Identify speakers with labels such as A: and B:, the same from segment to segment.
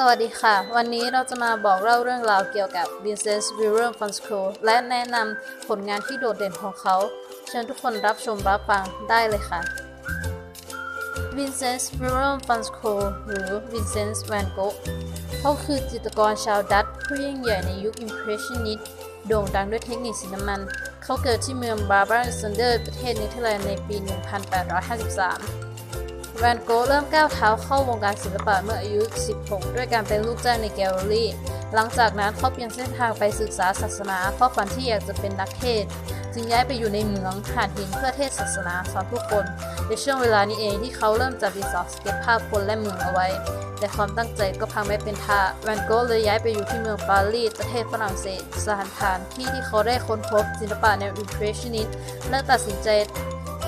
A: สวัสดีค่ะ วันนี้เราจะมาบอกเล่าเรื่องราวเกี่ยวกับ Vincent William van School และแนะนำผลงานที่โดดเด่นของเขา เชิญทุกคนรับชมรับฟังได้เลยค่ะ Vincent William van School หรือ Vincent van Gogh เขาคือจิตรกรชาวดัตช์ผู้ยิ่งใหญ่ในยุค Impressionist โด่งดังด้วยเทคนิคสีน้ำมัน เขาเกิดที่เมืองบาร์บาร์ซันเดอร์ประเทศเนเธอร์แลนด์ในปี 1853 แวนโกะเริ่มก้าวเท้าเข้าวงการศิลปะเมื่ออายุ 16 ด้วยการเป็นลูกจ้างในแกลเลอรี่ หลังจากนั้นเขาเปลี่ยนเส้นทางไปศึกษาศาสนาเพราะฝันที่อยากจะเป็นนักเทศ จึงย้ายไปอยู่ในเมืองหาดหินเพื่อเทศศาสนาสอนผู้คน ในช่วงเวลานี้เองที่เขาเริ่มจับดินสอสเก็ตภาพคนและเมืองเอาไว้ แต่ความตั้งใจก็พังไม่เป็นท่าแวนโกะเลยย้ายไปอยู่ที่เมืองปารีสประเทศฝรั่งเศสสถานฐานที่ที่เขาได้ค้นพบศิลปะแนว Impressionist และตัดสินใจ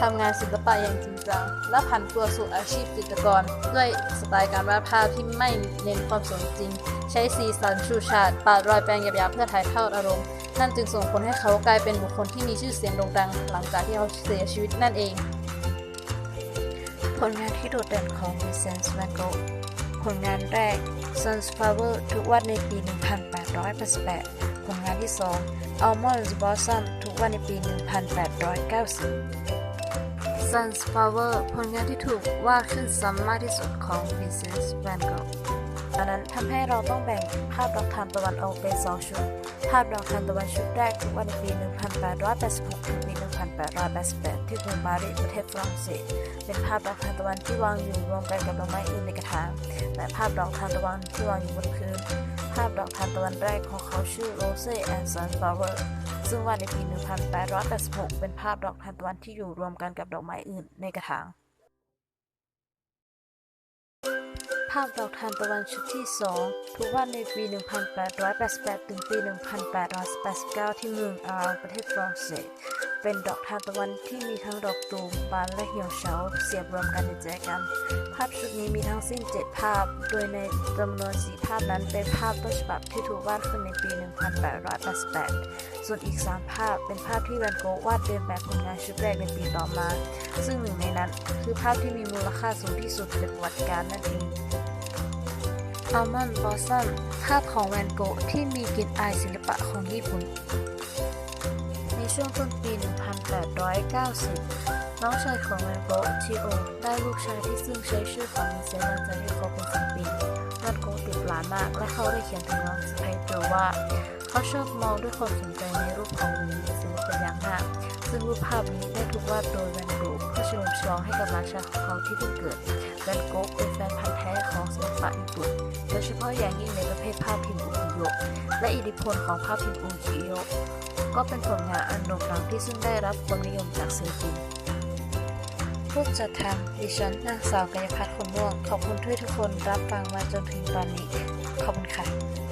A: ทำงานศิลปะอย่างจริงจัง และผันตัวสู่อาชีพจิตรกร ด้วยสไตล์การวาดภาพที่ไม่เน้นความสมจริง ใช้สีสันชูชาดปาดรอยแปรงหยาบๆเพื่อถ่ายทอดอารมณ์ นั่นจึงส่งผลให้เขากลายเป็นบุคคลที่มีชื่อเสียงโด่งดัง หลังจากที่เขาเสียชีวิตนั่นเอง
B: ผลงานที่โดดเด่นของ Vincent van Gogh ผลงานแรก Sunflower ถูกวาดในปี 1888 ผลงานที่ 2 Almond Blossom ถูกวาดในปี 1890 Sunflower ผลงานที่ถูกวาดขึ้นซ้ำมากที่สุดของ Vincent van Gogh ดังนั้นทำให้เราต้องแบ่งภาพดอกทานตะวันออกเป็นสองชุด ภาพดอกทานตะวันชุดแรกถูกวาดในปี 1886 ถึงปี 1888 ที่กรุงปารีสประเทศฝรั่งเศส เป็นภาพดอกทานตะวันที่วางอยู่รวมกันกับดอกไม้อื่นในกระถาง และภาพดอกทานตะวันที่วางอยู่บนพื้นาพดอกทานตะวันแรกของเขาชื่อ Rose and Sunflower ซึ่งวาดในปี 1886 เป็นภาพดอกทานตะวันที่อยู่รวมกันกับดอกไม้อื่นในกระถาง ภาพดอกทานตะวันชุดที่ 2 ถูกวาดในปี 1888 ถึงปี 1889 ที่เมืองอาร์ประเทศฝรั่งเศส เป็นดอกทานตะวันที่มีทั้งดอกตูมบานและเหี่ยวเฉาเสียบรวมกันในใจกันภาพชุดนี้มีทั้งสิ้น 7 ภาพ โดยในจำนวน4ภาพนั้นเป็นภาพต้นฉบับที่ถูกวาดขึ้นในปี 1888 ส่วนอีก 3 ภาพเป็นภาพที่แวนโกวาดเรียนแบบผลงานชุดแรกในปีต่อมา ซึ่งหนึ่งในนั้นคือภาพที่มีมูลค่าสูงที่สุดในประวัติการนั่นเองอัลมอนด์บอสซัมภาพของแวนโกที่มีกลิ่นอายศิลปะของญี่ปุ่น ช่วงต้นปี 1890 น้องชายของแวนโกะชิโอ ได้ลูกชายที่ซึ่งใช้ชื่อของมิเซนหลังจากที่เขาเป็นสิบปีแวนโกติดหลานมาก และเขาได้เขียนถึงน้องสะใภ้โจว่า เขาชอบมองด้วยความสนใจในรูปของมิเซนเป็นอย่างมากซึ่งรูปภาพนี้ได้ถูกวาดโดยแวนโกะเพื่อเฉลิมฉลองให้กับหลานชายของเขาที่เพิ่งเกิดแวนโกะเป็นแฟนพันธุ์แท้ของศิลปะญี่ปุ่นโดยเฉพาะอย่างยิ่งในประเภทภาพพิมพ์อุกิโยะและอิทธิพลของภาพพิมพ์อุกิโยะ ก็เป็นผลงานอันโด่งดังที่ซึ่งได้รับความนิยมจากศิลปินผู้จัดทำดิฉันนางสาวกัญญพัฒน์คนม่วง ขอบคุณที่ทุกคนรับฟังมาจนถึงตอนนี้ ขอบคุณค่ะ